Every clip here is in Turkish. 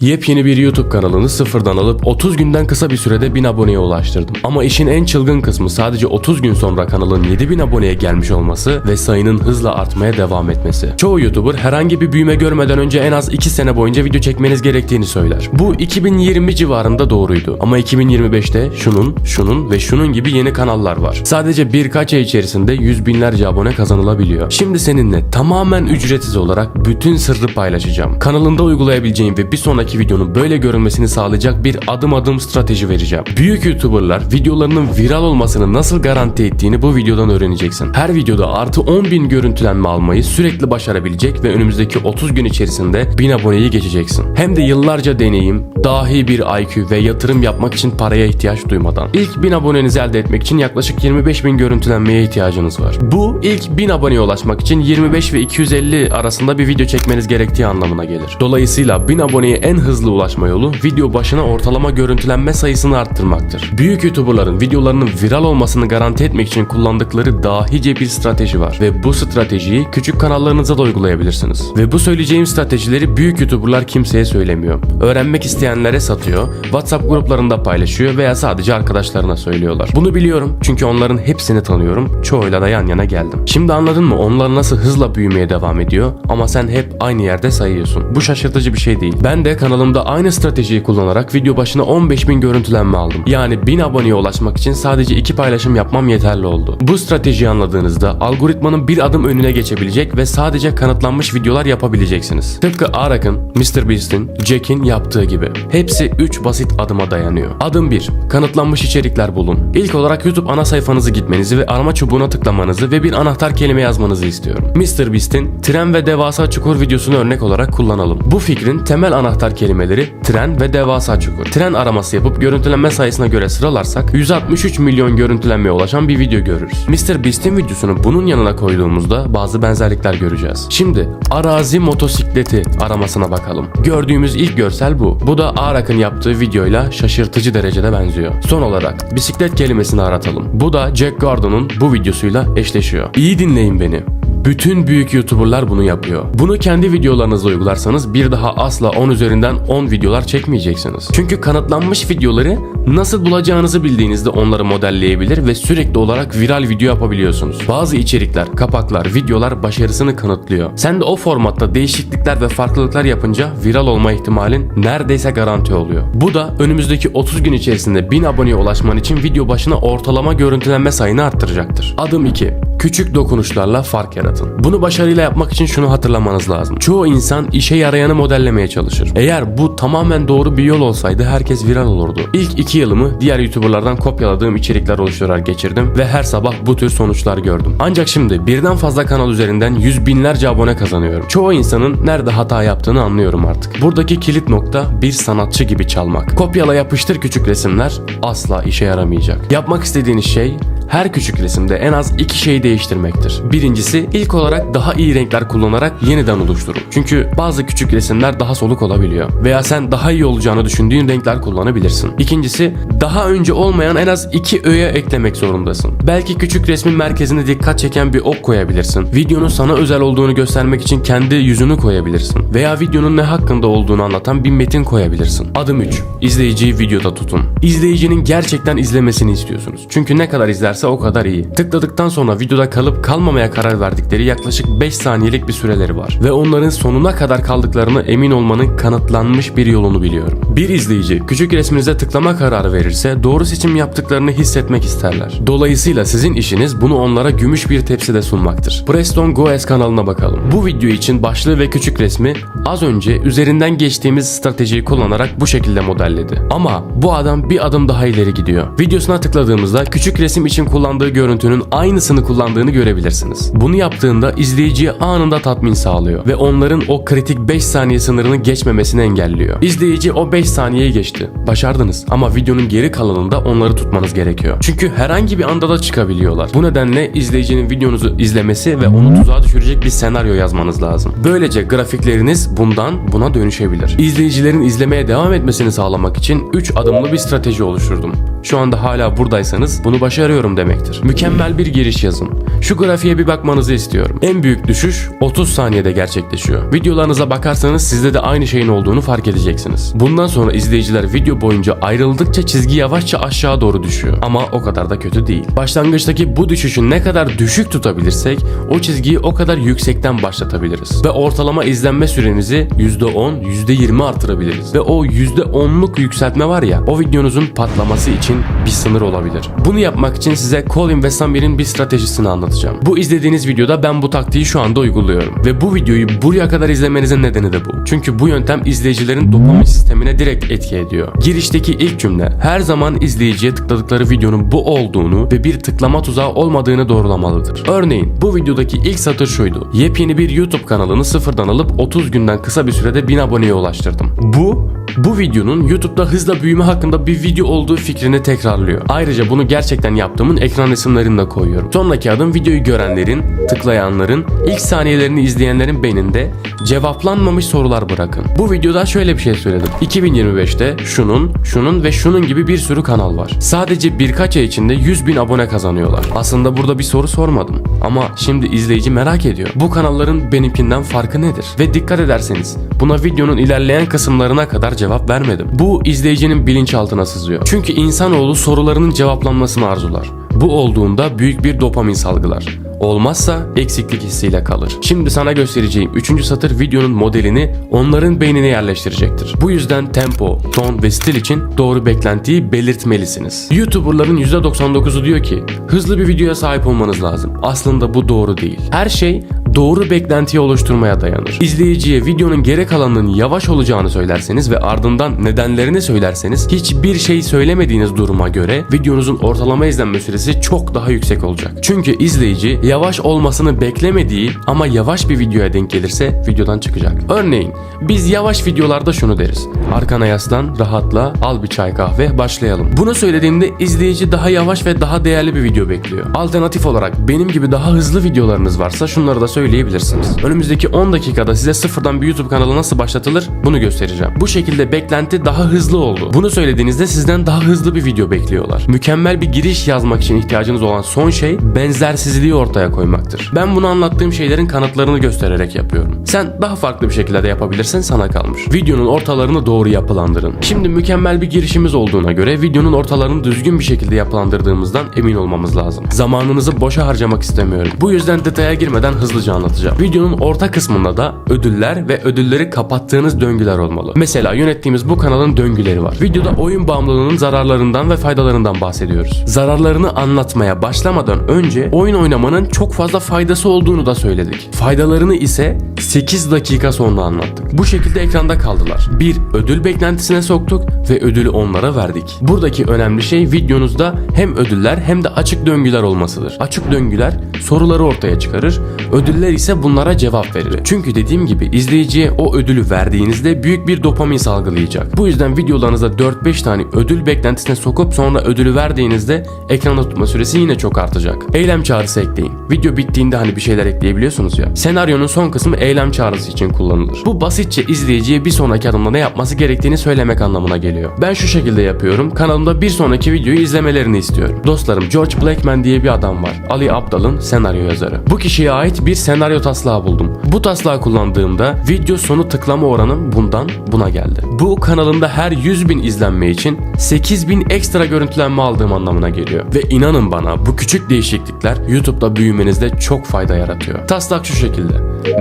Yepyeni bir YouTube kanalını sıfırdan alıp 30 günden kısa bir sürede 1000 aboneye ulaştırdım. Ama işin en çılgın kısmı sadece 30 gün sonra kanalın 7000 aboneye gelmiş olması ve sayının hızla artmaya devam etmesi. Çoğu YouTuber herhangi bir büyüme görmeden önce en az 2 sene boyunca video çekmeniz gerektiğini söyler. Bu 2020 civarında doğruydu. Ama 2025'te şunun, şunun ve şunun gibi yeni kanallar var. Sadece birkaç ay içerisinde yüz binlerce abone kazanılabiliyor. Şimdi seninle tamamen ücretsiz olarak bütün sırrı paylaşacağım. Kanalında uygulayabileceğin ve bir sonraki videonun böyle görünmesini sağlayacak bir adım adım strateji vereceğim. Büyük YouTuberlar videolarının viral olmasını nasıl garanti ettiğini bu videodan öğreneceksin. Her videoda artı 10.000 görüntülenme almayı sürekli başarabilecek ve önümüzdeki 30 gün içerisinde 1000 aboneyi geçeceksin. Hem de yıllarca deneyim, dahi bir IQ ve yatırım yapmak için paraya ihtiyaç duymadan. İlk 1000 abonenizi elde etmek için yaklaşık 25.000 görüntülenmeye ihtiyacınız var. Bu ilk 1000 aboneye ulaşmak için 25 ve 250 arasında bir video çekmeniz gerektiği anlamına gelir. Dolayısıyla 1000 aboneye en hızlı ulaşma yolu video başına ortalama görüntülenme sayısını arttırmaktır. Büyük YouTuberların videolarının viral olmasını garanti etmek için kullandıkları dahice bir strateji var ve bu stratejiyi küçük kanallarınıza da uygulayabilirsiniz. Ve bu söyleyeceğim stratejileri büyük YouTuberlar kimseye söylemiyor. Öğrenmek isteyenlere satıyor, WhatsApp gruplarında paylaşıyor veya sadece arkadaşlarına söylüyorlar. Bunu biliyorum çünkü onların hepsini tanıyorum. Çoğuyla da yan yana geldim. Şimdi anladın mı onlar nasıl hızla büyümeye devam ediyor ama sen hep aynı yerde sayıyorsun. Bu şaşırtıcı bir şey değil. Ben de kanalımda aynı stratejiyi kullanarak video başına 15.000 görüntülenme aldım. Yani 1000 aboneye ulaşmak için sadece iki paylaşım yapmam yeterli oldu. Bu stratejiyi anladığınızda algoritmanın bir adım önüne geçebilecek ve sadece kanıtlanmış videolar yapabileceksiniz. Tıpkı Arak'ın, MrBeast'in, Jack'in yaptığı gibi. Hepsi 3 basit adıma dayanıyor. Adım 1. Kanıtlanmış içerikler bulun. İlk olarak YouTube ana sayfanızı gitmenizi ve arama çubuğuna tıklamanızı ve bir anahtar kelime yazmanızı istiyorum. MrBeast'in tren ve devasa çukur videosunu örnek olarak kullanalım. Bu fikrin temel anahtar kelimeleri tren ve devasa çukur. Tren araması yapıp görüntülenme sayısına göre sıralarsak 163 milyon görüntülenmeye ulaşan bir video görürüz. MrBeast'in videosunu bunun yanına koyduğumuzda bazı benzerlikler göreceğiz. Şimdi arazi motosikleti aramasına bakalım. Gördüğümüz ilk görsel bu. Bu da Arak'ın yaptığı videoyla şaşırtıcı derecede benziyor. Son olarak bisiklet kelimesini aratalım. Bu da Jack Gordon'un bu videosuyla eşleşiyor. İyi dinleyin beni. Bütün büyük YouTuber'lar bunu yapıyor. Bunu kendi videolarınızda uygularsanız bir daha asla 10 üzerinden 10 videolar çekmeyeceksiniz. Çünkü kanıtlanmış videoları nasıl bulacağınızı bildiğinizde onları modelleyebilir ve sürekli olarak viral video yapabiliyorsunuz. Bazı içerikler, kapaklar, videolar başarısını kanıtlıyor. Sen de o formatta değişiklikler ve farklılıklar yapınca viral olma ihtimalin neredeyse garanti oluyor. Bu da önümüzdeki 30 gün içerisinde 1000 aboneye ulaşman için video başına ortalama görüntülenme sayını arttıracaktır. Adım 2. Küçük dokunuşlarla fark yaratın. Bunu başarıyla yapmak için şunu hatırlamanız lazım. Çoğu insan işe yarayanı modellemeye çalışır. Eğer bu tamamen doğru bir yol olsaydı herkes viral olurdu. İlk iki yılımı diğer YouTuber'lardan kopyaladığım içerikler oluşturarak geçirdim ve her sabah bu tür sonuçlar gördüm. Ancak şimdi birden fazla kanal üzerinden yüz binlerce abone kazanıyorum. Çoğu insanın nerede hata yaptığını anlıyorum artık. Buradaki kilit nokta bir sanatçı gibi çalmak. Kopyala yapıştır küçük resimler asla işe yaramayacak. Yapmak istediğiniz şey her küçük resimde en az iki şeyi değiştirmektir. Birincisi ilk olarak daha iyi renkler kullanarak yeniden oluşturun. Çünkü bazı küçük resimler daha soluk olabiliyor. Veya sen daha iyi olacağını düşündüğün renkler kullanabilirsin. İkincisi daha önce olmayan en az iki öğe eklemek zorundasın. Belki küçük resmin merkezine dikkat çeken bir ok koyabilirsin. Videonun sana özel olduğunu göstermek için kendi yüzünü koyabilirsin. Veya videonun ne hakkında olduğunu anlatan bir metin koyabilirsin. Adım 3. İzleyiciyi videoda tutun. İzleyicinin gerçekten izlemesini istiyorsunuz. Çünkü ne kadar izlerse o kadar iyi. Tıkladıktan sonra videoda kalıp kalmamaya karar verdikleri yaklaşık 5 saniyelik bir süreleri var. Ve onların sonuna kadar kaldıklarını emin olmanın kanıtlanmış bir yolunu biliyorum. Bir izleyici küçük resminize tıklama kararı verirse doğru seçim yaptıklarını hissetmek isterler. Dolayısıyla sizin işiniz bunu onlara gümüş bir tepside sunmaktır. Preston Goes kanalına bakalım. Bu video için başlığı ve küçük resmi az önce üzerinden geçtiğimiz stratejiyi kullanarak bu şekilde modelledi. Ama bu adam bir adım daha ileri gidiyor. Videosuna tıkladığımızda küçük resim için kullandığı görüntünün aynısını kullandığını görebilirsiniz. Bunu yaptığında izleyiciye anında tatmin sağlıyor ve onların o kritik 5 saniye sınırını geçmemesini engelliyor. İzleyici o 5 saniyeyi geçti. Başardınız ama videonun geri kalanında onları tutmanız gerekiyor. Çünkü herhangi bir anda da çıkabiliyorlar. Bu nedenle izleyicinin videonuzu izlemesi ve onu tuzağa düşürecek bir senaryo yazmanız lazım. Böylece grafikleriniz bundan buna dönüşebilir. İzleyicilerin izlemeye devam etmesini sağlamak için 3 adımlı bir strateji oluşturdum. Şu anda hala buradaysanız bunu başarıyorum demektir. Mükemmel bir giriş yazın. Şu grafiğe bir bakmanızı istiyorum. En büyük düşüş 30 saniyede gerçekleşiyor. Videolarınıza bakarsanız sizde de aynı şeyin olduğunu fark edeceksiniz. Bundan sonra izleyiciler video boyunca ayrıldıkça çizgi yavaşça aşağı doğru düşüyor. Ama o kadar da kötü değil. Başlangıçtaki bu düşüşü ne kadar düşük tutabilirsek o çizgiyi o kadar yüksekten başlatabiliriz. Ve ortalama izlenme sürenizi %10, %20 artırabiliriz. Ve o %10'luk yükseltme var ya o videonuzun patlaması için bir sınır olabilir. Bunu yapmak için size Colin ve Samir'in bir stratejisini anlatacağım. Bu izlediğiniz videoda ben bu taktiği şu anda uyguluyorum. Ve bu videoyu buraya kadar izlemenizin nedeni de bu. Çünkü bu yöntem izleyicilerin dopamin sistemine direkt etki ediyor. Girişteki ilk cümle her zaman izleyiciye tıkladıkları videonun bu olduğunu ve bir tıklama tuzağı olmadığını doğrulamalıdır. Örneğin bu videodaki ilk satır şuydu. Yepyeni bir YouTube kanalını sıfırdan alıp 30 günden kısa bir sürede 1000 aboneye ulaştırdım. Bu bu videonun YouTube'da hızla büyüme hakkında bir video olduğu fikrini tekrarlıyor. Ayrıca bunu gerçekten ekran resimlerini de koyuyorum. Sonraki adım videoyu görenlerin, tıklayanların, ilk saniyelerini izleyenlerin beyninde cevaplanmamış sorular bırakın. Bu videoda şöyle bir şey söyledim. 2025'te şunun, şunun ve şunun gibi bir sürü kanal var. Sadece birkaç ay içinde 100 bin abone kazanıyorlar. Aslında burada bir soru sormadım. Ama şimdi izleyici merak ediyor. Bu kanalların benimkinden farkı nedir? Ve dikkat ederseniz buna videonun ilerleyen kısımlarına kadar cevap vermedim. Bu izleyicinin bilinçaltına sızıyor. Çünkü insanoğlu sorularının cevaplanmasını arzular. Bu olduğunda büyük bir dopamin salgılar. Olmazsa eksiklik hissiyle kalır. Şimdi sana göstereceğim 3. satır videonun modelini onların beynine yerleştirecektir. Bu yüzden tempo, ton ve stil için doğru beklentiyi belirtmelisiniz. YouTuberların %99'u diyor ki hızlı bir videoya sahip olmanız lazım. Aslında bu doğru değil. Her şey doğru beklentiyi oluşturmaya dayanır. İzleyiciye videonun geri kalanının yavaş olacağını söylerseniz ve ardından nedenlerini söylerseniz hiçbir şey söylemediğiniz duruma göre videonuzun ortalama izlenme süresi çok daha yüksek olacak. Çünkü izleyici yavaş olmasını beklemediği ama yavaş bir videoya denk gelirse videodan çıkacak. Örneğin biz yavaş videolarda şunu deriz. Arkana yaslan, rahatla, al bir çay kahve, başlayalım. Bunu söylediğimde izleyici daha yavaş ve daha değerli bir video bekliyor. Alternatif olarak benim gibi daha hızlı videolarınız varsa şunları da söyleyebilirsiniz. Önümüzdeki 10 dakikada size sıfırdan bir YouTube kanalı nasıl başlatılır bunu göstereceğim. Bu şekilde beklenti daha hızlı oldu. Bunu söylediğinizde sizden daha hızlı bir video bekliyorlar. Mükemmel bir giriş yazmak için ihtiyacınız olan son şey benzersizliği ortaya koymaktır. Ben bunu anlattığım şeylerin kanıtlarını göstererek yapıyorum. Sen daha farklı bir şekilde de yapabilirsin sana kalmış. Videonun ortalarını doğru yapılandırın. Şimdi mükemmel bir girişimiz olduğuna göre videonun ortalarını düzgün bir şekilde yapılandırdığımızdan emin olmamız lazım. Zamanınızı boşa harcamak istemiyorum. Bu yüzden detaya girmeden hızlıca anlatacağım. Videonun orta kısmında da ödüller ve ödülleri kapattığınız döngüler olmalı. Mesela yönettiğimiz bu kanalın döngüleri var. Videoda oyun bağımlılığının zararlarından ve faydalarından bahsediyoruz. Zararlarını anlatmaya başlamadan önce oyun oynamanın çok fazla faydası olduğunu da söyledik. Faydalarını ise 8 dakika sonra anlattık. Bu şekilde ekranda kaldılar. Bir ödül beklentisine soktuk ve ödülü onlara verdik. Buradaki önemli şey videonuzda hem ödüller hem de açık döngüler olmasıdır. Açık döngüler soruları ortaya çıkarır, ödüller ise bunlara cevap verir. Çünkü dediğim gibi izleyiciye o ödülü verdiğinizde büyük bir dopamin salgılayacak. Bu yüzden videolarınıza 4-5 tane ödül beklentisine sokup sonra ödülü verdiğinizde ekranda tutma süresi yine çok artacak. Eylem çağrısı ekleyin. Video bittiğinde hani bir şeyler ekleyebiliyorsunuz ya. Senaryonun son kısmı eylem çağrısı için kullanılır. Bu basitçe izleyiciye bir sonraki adımda ne yapması gerektiğini söylemek anlamına geliyor. Ben şu şekilde yapıyorum. Kanalımda bir sonraki videoyu izlemelerini istiyorum. Dostlarım George Blackman diye bir adam var. Ali Abdal'ın senaryo yazarı. Bu kişiye ait bir senaryo taslağı buldum. Bu taslağı kullandığımda video sonu tıklama oranım bundan buna geldi. Bu kanalımda her 100 bin izlenme için 8 bin ekstra görüntülenme aldığım anlamına geliyor. Ve inanın bana bu küçük değişiklikler YouTube'da büyümenizde çok fayda yaratıyor. Taslak şu şekilde.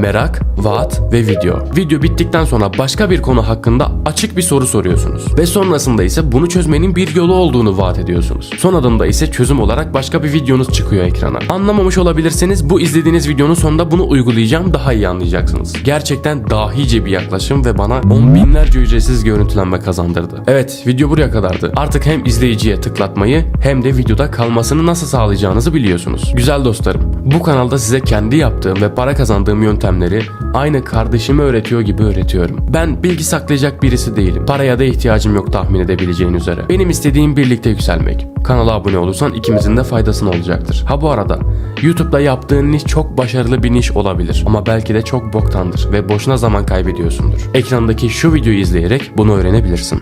Merak, vaat ve video. Video bittikten sonra başka bir konu hakkında açık bir soru soruyorsunuz. Ve sonrasında ise bunu çözmenin bir yolu olduğunu vaat ediyorsunuz. Son adımda ise çözüm olarak başka bir videonuz çıkıyor ekrana. Anlamamış olabilirsiniz bu izlediğiniz videonun sonunda bunu uygulayacağım daha iyi anlayacaksınız. Gerçekten dahice bir yaklaşım ve bana on binlerce ücretsiz görüntülenme kazandırdı. Evet video buraya kadardı. Artık hem izleyiciye tıklatmayı hem de videoda kalmasını nasıl sağlayacağınızı biliyorsunuz. Güzel dostlarım bu kanalda size kendi yaptığım ve para kazandığım yöntemleri aynı kardeşime öğretiyor gibi öğretiyorum. Ben bilgi saklayacak birisi değilim. Paraya da ihtiyacım yok tahmin edebileceğin üzere. Benim istediğim birlikte yükselmek. Kanala abone olursan ikimizin de faydasına olacaktır. Ha bu arada YouTube'da yaptığın niş çok başarılı bir niş olabilir ama belki de çok boktandır ve boşuna zaman kaybediyorsundur. Ekrandaki şu videoyu izleyerek bunu öğrenebilirsin.